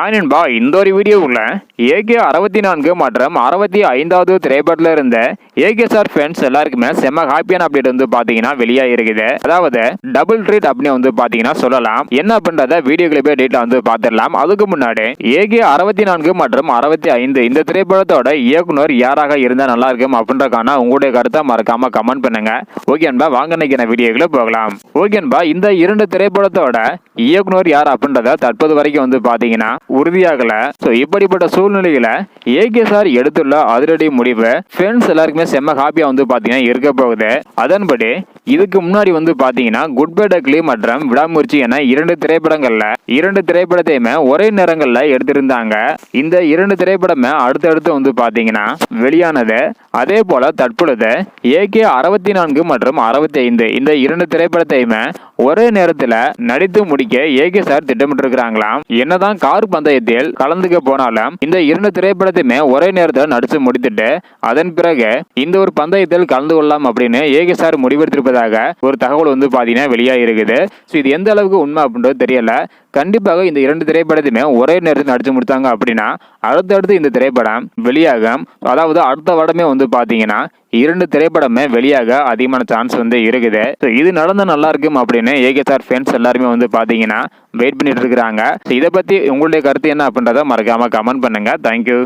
Hi நண்பா இந்த ஒரு வீடியோவில் ஏகே அறுபத்தி நான்கு மற்றும் அறுபத்தி ஐந்தாவது திரைப்படத்தில் இருந்த ஏகே சார் ஃபேன்ஸ் எல்லாருக்குமே செம்ம ஹாப்பியான அப்டேட் வந்து பார்த்தீங்கன்னா வெளியாக இருக்குது. அதாவது டபுள் ட்ரீட் அப்படின்னு வந்து பார்த்தீங்கன்னா சொல்லலாம். என்ன அப்படின்றத வீடியோ கிளிப்பே டேட்டில் வந்து பார்த்துடலாம் அதுக்கு முன்னாடி ஏகே அறுபத்தி நான்கு மற்றும் அறுபத்தி ஐந்து இந்த திரைப்படத்தோட இயக்குனர் யாராக இருந்தால் நல்லா இருக்கும் அப்படின்றக்கான உங்களுடைய கருத்தை மறக்காம கமெண்ட் பண்ணுங்க. ஓகே அன்பா வாங்க நினைக்கிற வீடியோக்குள்ள போகலாம். ஓகே அன்பா இந்த இரண்டு திரைப்படத்தோட இயக்குனர் யார் அப்படின்றத தற்போது வரைக்கும் வந்து பாத்தீங்கன்னா உறுதியாகல. ஸோ இப்படிப்பட்ட சூழ்நிலையில ஏகே சார் எடுத்துள்ள அதிரடி முடிவு ஃப்ரெண்ட்ஸ் எல்லாருக்குமே செம்ம ஹாப்பியா வந்து பாத்தீங்கன்னா இருக்க போகுது. அதன்படி இதுக்கு முன்னாடி வந்து பாத்தீங்கன்னா குட் பை டக்லி மற்றும் விடாமுயற்சி என இரண்டு திரைப்படங்கள்ல இரண்டு திரைப்படத்தையுமே ஒரே நேரங்கள்ல எடுத்திருந்தாங்க. இந்த இரண்டு திரைப்படமே அடுத்தடுத்து வந்து பாத்தீங்கன்னா வெளியானது. அதே போல தற்பொழுது ஏகே அறுபத்தி நான்கு மற்றும் அறுபத்தி ஐந்து இந்த இரண்டு திரைப்படத்தையுமே ஒரே நேரத்தில் நடித்து முடிக்க ஏகே சார் திட்டமிட்டிருக்கிறாங்களாம். என்னதான் கார் பந்தயத்தில் கலந்துக்க போனாலும் இந்த இரண்டு திரைப்படத்தையுமே ஒரே நேரத்தில் நடித்து முடித்துட்டு அதன் பிறகு இந்த ஒரு பந்தயத்தில் கலந்து கொள்ளலாம் அப்படின்னு ஏகே சார் முடிவெடுத்திருப்பதாக ஒரு தகவல் வந்து பார்த்தீங்கன்னா வெளியாக இருக்குது ஸோ இது எந்த அளவுக்கு உண்மை அப்படின்றது தெரியல. கண்டிப்பாக இந்த இரண்டு திரைப்படத்தையுமே ஒரே நேரத்தில் நடித்து முடித்தாங்க அப்படின்னா அடுத்தடுத்து இந்த திரைப்படம் வெளியாகும். அதாவது அடுத்த வருடமே வந்து பார்த்தீங்கன்னா இரண்டு திரைப்படமே வெளியாக அதிகமான சான்ஸ் வந்து இருக்குது. ஸோ இது நடந்தால் நல்லா இருக்கும் அப்படின்னு ஏகேஆர் ஃபேன்ஸ் எல்லாருமே வந்து பார்த்தீங்கன்னா வெயிட் பண்ணிட்டு இருக்கிறாங்க. ஸோ இதை பற்றி உங்களுடைய கருத்து என்ன அப்படின்றத மறக்காமல் கமெண்ட் பண்ணுங்க. தேங்க்யூ